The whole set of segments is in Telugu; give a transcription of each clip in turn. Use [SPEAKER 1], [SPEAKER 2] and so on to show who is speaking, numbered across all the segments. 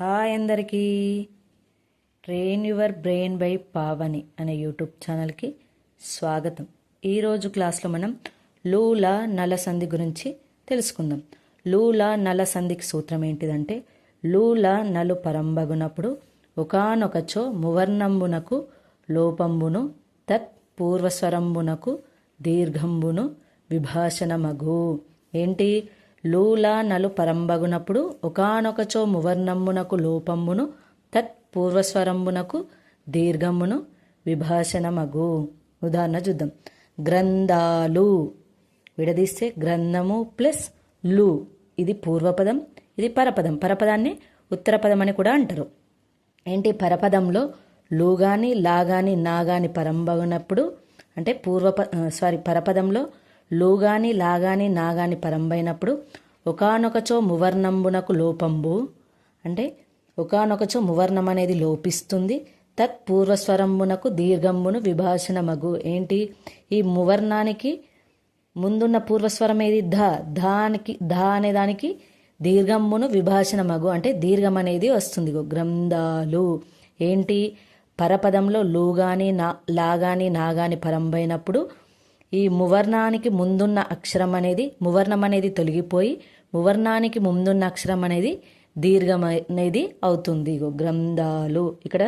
[SPEAKER 1] హాయ్ అందరికీ. Train your brain by Pavani అనే యూట్యూబ్ ఛానల్కి స్వాగతం. ఈరోజు క్లాస్లో మనం లూల నల సంధి గురించి తెలుసుకుందాం. లూల నల సంధికి సూత్రం ఏంటిదంటే లూల నలు పరంబగునప్పుడు ఒకనొకచో మువర్ణంబునకు లోపంబును తత్ పూర్వస్వరంబునకు దీర్ఘంబును విభాషణమగు. ఏంటి? లూలా నలు పరంబగునప్పుడు ఒకనొకచో మువర్ణమ్మునకు లోపమ్మును తత్ పూర్వస్వరంబునకు దీర్ఘమును విభాషణమగు. ఉదాహరణ చూద్దాం. గ్రంథాలు. విడదీస్తే గ్రంథము ప్లస్లు. ఇది పూర్వపదం ఇది పరపదం. పరపదాన్ని ఉత్తరపదం అని కూడా అంటారు. ఏంటి? పరపదంలో లు లాగాని నాగాని నా పరంబగునప్పుడు అంటే పూర్వప సారీ పరపదంలో లోగాని లాగాని నాగాని పరంబైనప్పుడు ఒకనొకచో మువర్ణంబునకు లోపంబు. అంటే ఒకనొకచో మువర్ణం అనేది లోపిస్తుంది. తత్ పూర్వస్వరంబునకు దీర్ఘంబును విభాషణ మగు ఏంటి? ఈ మువర్ణానికి ముందున్న పూర్వస్వరం ఏది ధ. ధానికి ధ అనే దానికి దీర్ఘంబును విభాషణ మగు అంటే దీర్ఘం అనేది వస్తుంది గ్రంథాలు. ఏంటి? పరపదంలో లూగాని నా లాగాని నాగాని నా పరంబైనప్పుడు ఈ మువర్ణానికి ముందున్న అక్షరం అనేది మువర్ణం అనేది తొలగిపోయి మువర్ణానికి ముందున్న అక్షరం అనేది దీర్ఘం అనేది అవుతుంది. ఇగో గ్రంథాలు. ఇక్కడ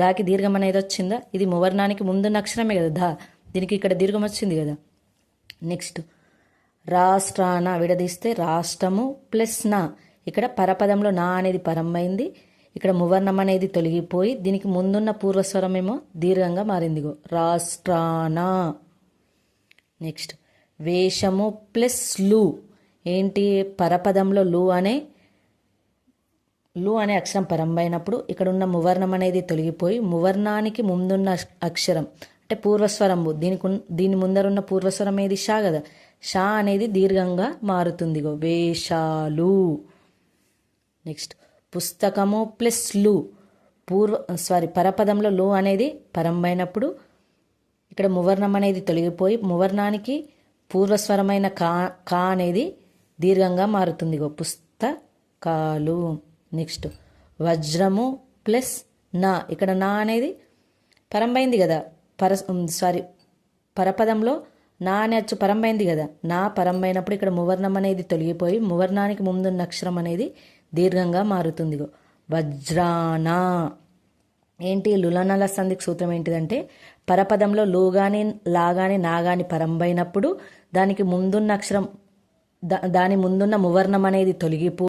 [SPEAKER 1] దాకి దీర్ఘం అనేది వచ్చిందా? ఇది మువర్ణానికి ముందున్న అక్షరమే కదా దా దీనికి ఇక్కడ దీర్ఘం వచ్చింది కదా. నెక్స్ట్. రాష్ట్రాన విడదీస్తే రాష్ట్రము ప్లస్ నా. ఇక్కడ పరపదంలో నా అనేది పరమైంది. ఇక్కడ మువర్ణం అనేది తొలగిపోయి దీనికి ముందున్న పూర్వస్వరం ఏమో దీర్ఘంగా మారిందిగో రాష్ట్రానా. నెక్స్ట్. వేషము ప్లస్లు. ఏంటి? పరపదంలో లు అనే లు అనే అక్షరం పరంబైనప్పుడు ఇక్కడ ఉన్న మువర్ణం అనేది తొలగిపోయి మువర్ణానికి ముందున్న అక్షరం. అంటే పూర్వస్వరంబు. దీనికి దీని ముందరున్న పూర్వస్వరం ఏది? షా కదా? షా అనేది దీర్ఘంగా మారుతుంది గో వేషాలు. నెక్స్ట్. పుస్తకము ప్లస్లు. పూర్వ సారీ పరపదంలో లు అనేది పరంబైనప్పుడు ఇక్కడ మువర్ణం అనేది తొలగిపోయి మువర్ణానికి పూర్వస్వరమైన కా కా అనేది దీర్ఘంగా మారుతుంది. పుస్తకాలు. నెక్స్ట్ వజ్రము ప్లస్ నా. ఇక్కడ నా అనేది పరంబైంది కదా. పర సారీ పరపదంలో నా అనే అచ్చు పరంబైంది కదా. నా పరంబైనప్పుడు ఇక్కడ మువర్ణం అనేది తొలగిపోయి మువర్ణానికి ముందున్న అక్షరం అనేది దీర్ఘంగా మారుతుంది. వజ్రానా. ఏంటి లులనల సంధికి సూత్రం ఏంటిదంటే పరపదంలో లూగాని లాగాని నాగాని పరంబైనప్పుడు దానికి ముందున్న అక్షరం దా- దాని ముందున్న మువర్ణం అనేది తొలగిపో